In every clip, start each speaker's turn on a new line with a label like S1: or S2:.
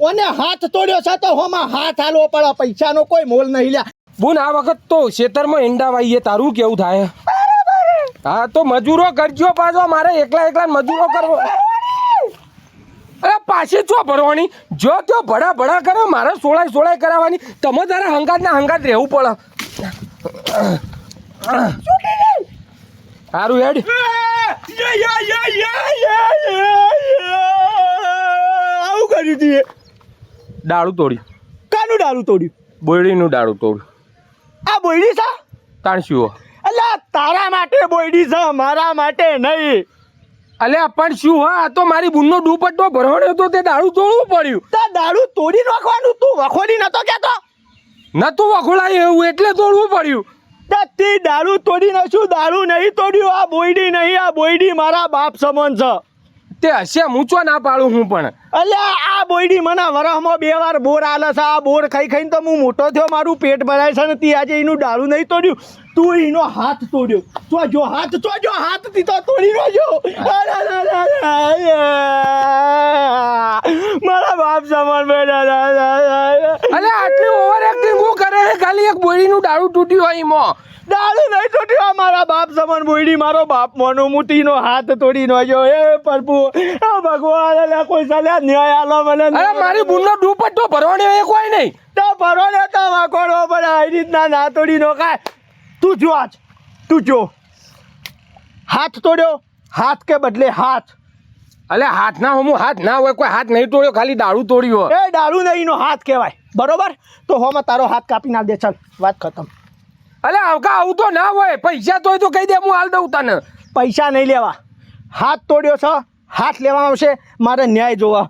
S1: ઓને હાથ તોડ્યો છે તો હોમાં હાથ હાલવો પડે પૈસાનો કોઈ મોલ નહીં લ્યા.
S2: બુન આ વખત તો ખેતરમાં ઈંડા વાઈએ તારું કેવું થાય? હા તો મજૂરો કરજો પાછો મારે એકલા એકલા મજૂરો કરવો. અરે પાછી છો ભરવાની? જો તો ભડા ભડા કરે મારે સોળાય સોળાઈ કરાવવાની. તમે તારે હંગાત ને હંગાત રહેવું પડે. સારું હેડ.
S1: આવું કર્યું તું
S2: ડાળું તોડ્યું
S1: કાનું ડાળું તોડ્યું?
S2: બોયડીનું ડાળું તોડ્યું.
S1: આ બોયડી છે?
S2: તાણસ્યું
S1: અલ્યા તારા માટે બોયડી છે મારા માટે નહીં.
S2: અલ્યા પણ શું હા? આ તો મારી બુનનો દુપટ્ટો ભરવાનો હતો તે દારૂ તોડવું પડ્યું.
S1: તા દારૂ તોડી નાખવાનું તું વખોડી નતો કેતો?
S2: નતું વખોડાય એવું એટલે તોડવું પડ્યું.
S1: તે તે દારૂ તોડી નાખ્યું દારૂ નહીં તોડ્યું આ બોયડી નહીં આ બોયડી મારા બાપ સમન છે.
S2: તે હશે મૂંચો ના પાડું હું પણ?
S1: અલ્યા આ બોયડી મને વરહમાં બે વાર બોર આલે છે આ બોર ખાઈ ખાઈને તો હું મોટો થયો મારું પેટ ભરાય છે ને તી આજે એનું ડાળું નહીં તોડ્યું. તું એનો હાથ તોડ્યો. તો જો હાથ તો જો હાથથી તો તોડી રહ્યો. મારા બાપ સમાન
S2: અલ્યા આટલી ઓવર એક્ટિંગ હું કરે ખાલી એક બોયડીનું ડાળું તૂટ્યું હોય એમાં.
S1: ડાળું નહીં સમાન બોયડી મારો બાપ મોનો મુટીનો હાથ તોડી નો જો એ પ્રભુ આ ભગવાન અલ્યા કોઈ સાલ્યા ન્યાય આલો મને
S2: અરે મારી બુનનો દુપટ્ટો ભરવાનો એ કોઈ નહીં.
S1: તો ભરો ને તો વાકોડો પણ આવી રીતના ના તોડી નો કાય તું જો આજ તું જો. હાથ તોડ્યો હાથ કે બદલે હાથ?
S2: અલે હાથ ના હું હાથ ના હોય કોઈ હાથ નહીં તોડ્યો ખાલી દારૂ તોડ્યો.
S1: એ દારૂ નહીં નો હાથ કહેવાય. બરોબર? તો હોમાં તારો હાથ કાપી ના દે ચાલ વાત ખતમ.
S2: અલ્યા આવકા આવું તો ના હોય. પૈસા તોય તો કહી દે હું હાલ દઉં તને.
S1: પૈસા નહીં લેવા. હાથ તોડ્યો છે હાથ લેવામાં આવશે મારે ન્યાય જોવા.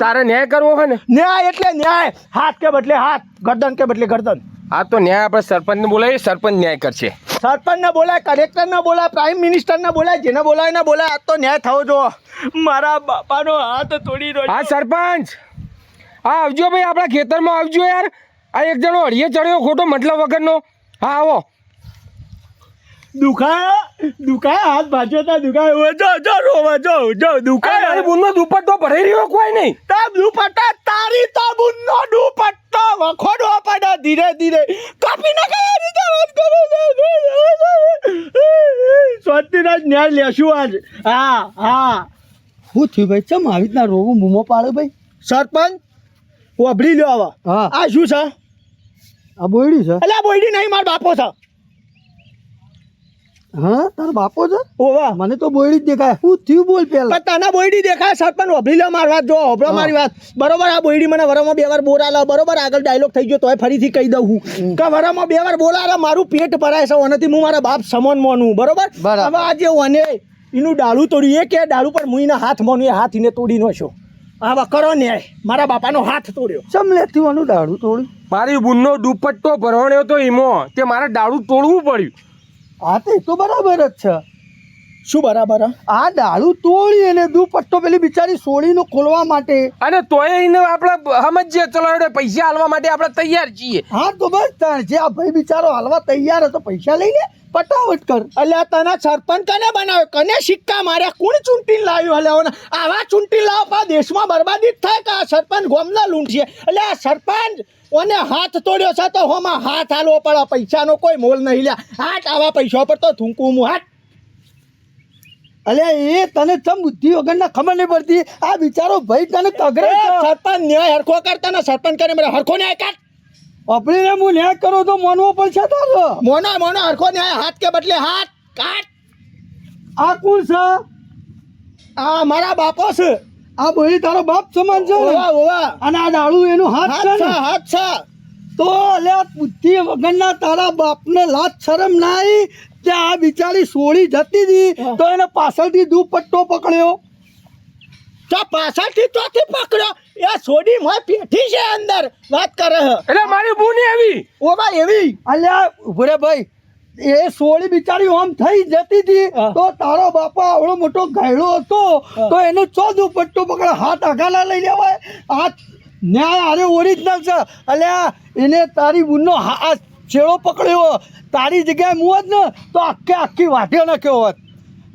S2: તારે ન્યાય કરવો હોય ને?
S1: ન્યાય એટલે ન્યાય. હાથ કે બદલે હાથ ગરદન કે બદલે ગરદન.
S2: આ તો ન્યાય આપણે સરપંચને બોલાવીએ સરપંચ ન્યાય કરશે.
S1: સરપંચ ને બોલાય કલેક્ટર ને બોલાય પ્રાઇમ મિનિસ્ટર ને બોલાય જેને બોલાય ને બોલાય. આ તો ન્યાય થવો જો મારા બાપાનો હાથ તોડી દો
S2: હા સરપંચ. હા આવજો ભાઈ આપણા ખેતરમાં આવજો યાર. આ એક જણો અડીએ ચડ્યો ખોટો મતલબ વગરનો. હા આવો.
S1: દુખાય દુખાય હાથ ભાજ્યો તા દુખાય. જો જો રોવા જો જો
S2: અરે
S1: દુખાય
S2: મારી બુનનો દુપટ્ટો ભરાઈ રહ્યો કોઈ નહીં.
S1: તા દુપટ્ટા તારી તો બુનનો દુપટ્ટો વખોડવો પડે ધીરે ધીરે. કાપી નાખે આ રીતે વાત કરો. સ્વસ્તિરાજ ન્યાય લેશું આજ. હા હા.
S3: શું થયું ભાઈ? ચમ આવી રીતના રોવું બૂમો પાડે ભાઈ?
S1: સરપંચ ઓભળી લ્યો આવા.
S3: હા.
S1: આ શું છે?
S3: આ બોયડી છે?
S1: અલ્યા બોયડી નહીં માર બાપો છે.
S3: હા? તારો બાપો છે?
S1: ઓવા
S3: મને તો બોયડી જ દેખાય. હું થયું બોલ પેલા
S1: તને બોયડી દેખાય સરપંચ વાભરી લ્યો મારી વાત જો હોભળો મારી વાત. બરોબર આ બોયડી મને વરમાં બે વાર બોર બરોબર આગળ ડાયલોગ થઈ ગયો તોય ફરીથી કહી દઉં હું. કે વરમાં બે વાર બોર મારું પેટ ભરાય છે ઓનાથી હું મારા બાપ સમન મોનું બરોબર. હવે આજે ઓને એનું ડાળું તોડ્યું એ કે ડાળું પણ હું એના હાથ મોનું એ હાથ એને તોડી નો છો હવે કરો ન્યાય મારા બાપાનો હાથ તોડ્યો.
S3: ચમ લેતી વાનું દાડું તોડ્યું?
S2: મારી બુનનો દુપટ્ટો ભરવાનો તો એમાં તે મારે દાડું તોડવું પડ્યું.
S3: હા તે તો બરાબર જ છે.
S1: શું બરાબર?
S3: આ દાળું તોડી અને દુપટ્ટો પેલી બિચારી સોળીનો ખોલવા માટે.
S2: અને તોય એને આપણે સમજીએ ચલો એને પૈસા હાલવા માટે આપણે તૈયાર છીએ.
S3: હા તો બસ તાણ જે આ ભાઈ બિચારો હાલવા તૈયાર હતો. પૈસા લઈ લે પટાવટ કર.
S1: આ તને સરપંચ કને બનાવ્યો? કને સિક્કા માર્યા? કોણ ચૂંટી લાવ્યો? અલ્યા આવા ચૂંટી લાવવા દેશમાં બરબાદી જ થાય કે આ સરપંચ ગોમના લૂંટશે એટલે આ સરપંચ ઓને હાથ તોડ્યો છે તો હોમાં હાથ હાલવો પડે. પૈસાનો કોઈ મોલ નહીં લ્યા. હાથ આવા પૈસા પર તો થૂંકું હું. હાથ
S3: અલ્યા એ તને ચમ બુદ્ધિ વગરના ખબર નહીં પડતી? આ બિચારો ભાઈ તને તગડે
S1: સરપંચ ન્યાય હરખો કરતા ને સરપંચ કરે મને હરખો ન્યાય કાઢ
S3: અપડીને હું ન્યાય કરો તો મોનવો પડશે તારો
S1: મોનો મોનો હરખો ન્યાય હાથ કે બદલે હાથ કાટ.
S3: આ કોણ છે?
S1: આ મારા બાપો છે.
S3: આ બોલી તારો બાપ સમાન છે
S1: ઓવા ઓવા
S3: અને આ દાળું એનું હાથ છે
S1: હાથ છે.
S3: તો અલ્યા બુદ્ધિ વગરના તારા બાપને લાજ શરમ ના આવી કે આ બિચારી સોળી જતી હતી તો એને પાછળથી દુપટ્ટો પકડ્યો.
S1: તો પાછળથી ચોથી પકડ્યો. એ સોડી મોય પેઠી છે અંદર વાત કરે
S2: એટલે મારી બુન એવી
S1: ઓવા એવી.
S3: અલ્યા ઊભો ભાઈ. એ સોળી બિચારી ઓમ થઈ જતી હતી તો તારો બાપા આવડો મોટો ઘાયડો હતો તો એનો ચો દુપટ્ટો પકડે હાથ અગાલા લઈ લેવાય. હાથ ન્યાય આરે ઓરિજિનલ છે. અલ્યા એને તારી બુનનો હાથ છેડો પકડ્યો તારી જગ્યાએ હું હોત ને તો આખે આખી વાઢે નાખ્યો હોત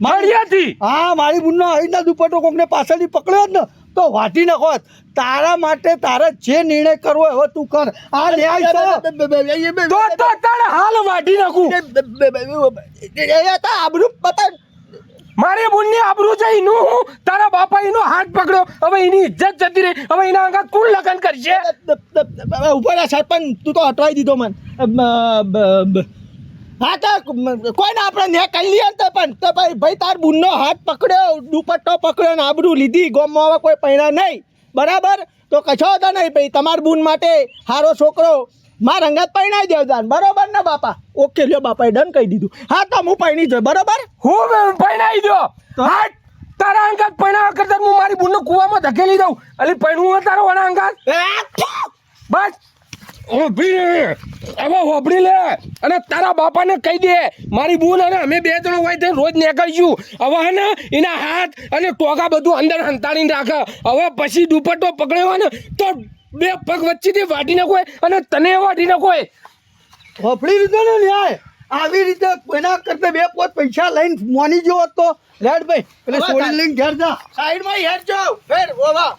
S3: મારી હા મારી બુનનો આવી રીતના દુપટ્ટો કોકને પાછળથી પકડ્યો હોત ને તો તો વાટી નાખો તારા માટે તારે જે નિર્ણય કરવો હોય હવે તું કર આ ન્યાય
S2: તો તો તારે હાલ વાટી નાખું
S1: આબરૂ પતન
S2: મારી બુનની આબરૂ છે એનું હું તારા બાપા એનો હાથ પકડ્યો હવે એની ઇજ્જત જતી રહી હવે એના અંગા કોણ લગન કરશે
S1: ઉપર આ સરપંચ તું તો હટવાઈ દીધો મન હા તો કોઈને આપણે ને કહી લઈએ તો પણ તો ભાઈ ભાઈ તાર બુનનો હાથ પકડ્યો દુપટ્ટો પકડ્યો ને આબરૂ લીધી ગોમમાં હવે કોઈ પૈણા નહીં. બરાબર? તો કશો તો નહીં ભાઈ તમારા બુન માટે સારો છોકરો માર અંગત પૈણાઈ દેવદાન બરોબર ને બાપા? ઓકે લ્યો બાપાએ ડન કહી દીધું. હા તો હું પૈણી જોઈ બરોબર?
S2: હું પૈણાઈ દો હાટ તારા અંગાત પૈણાવા કરતા હું મારી બુનનો કૂવામાં ધકેલી દઉં. અલી પૈણું તારો વણા અંગાત? બસ. હોભળી લે હવે હોભળી લે. અને તારા બાપાને કહી દે. મારી બુન અને અમે બે જણો હોય તે રોજ નીકળીશું. હવે હે ને એના હાથ અને ટોકા બધું અંદર હંતાડીને રાખે. હવે પછી દુપટ્ટો પકડ્યો ને તો બે પગ વચ્ચેથી વાટી નાખો અને તને વાટી નાખો.
S3: હોફળી લીધો ને ન્યાય? આવી રીતે કોઈના કરતા બે પોત પૈસા લઈને મોની જેવો તો. રેડ ભાઈ એટલે છોડી લઈને ઘેર જા.
S1: સાઈડમાં હેડ જાઓ ફેર ઓવા.